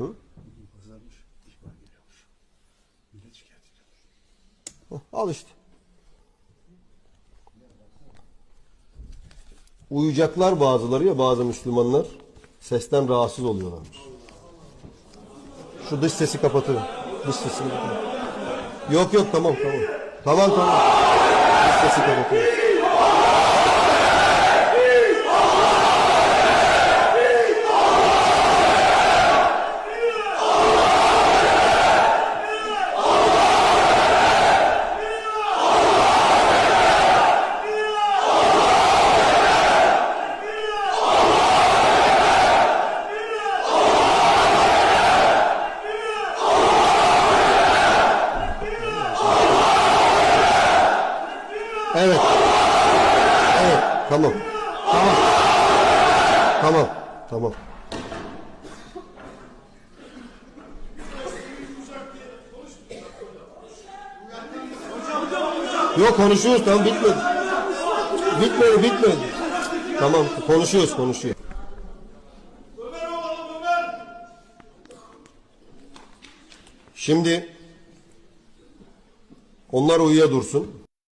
Hı? Pazarmış, ihbar geliyormuş. Millet şikayet ediyormuş. Heh, Al işte. Uyuyacaklar bazıları ya bazı Müslümanlar sesten rahatsız oluyorlarmış. Şu dış sesi kapatın. Dış sesini kapatın. Yok yok tamam tamam. Tamam tamam. Dış sesi kapatın. Evet. Evet tamam. Tamam. Tamam. Tamam. Yok konuşuyoruz tamam bitmedi. Bitmedi bitmedi. Tamam konuşuyoruz konuşuyoruz. Şimdi onlar uyuya dursun.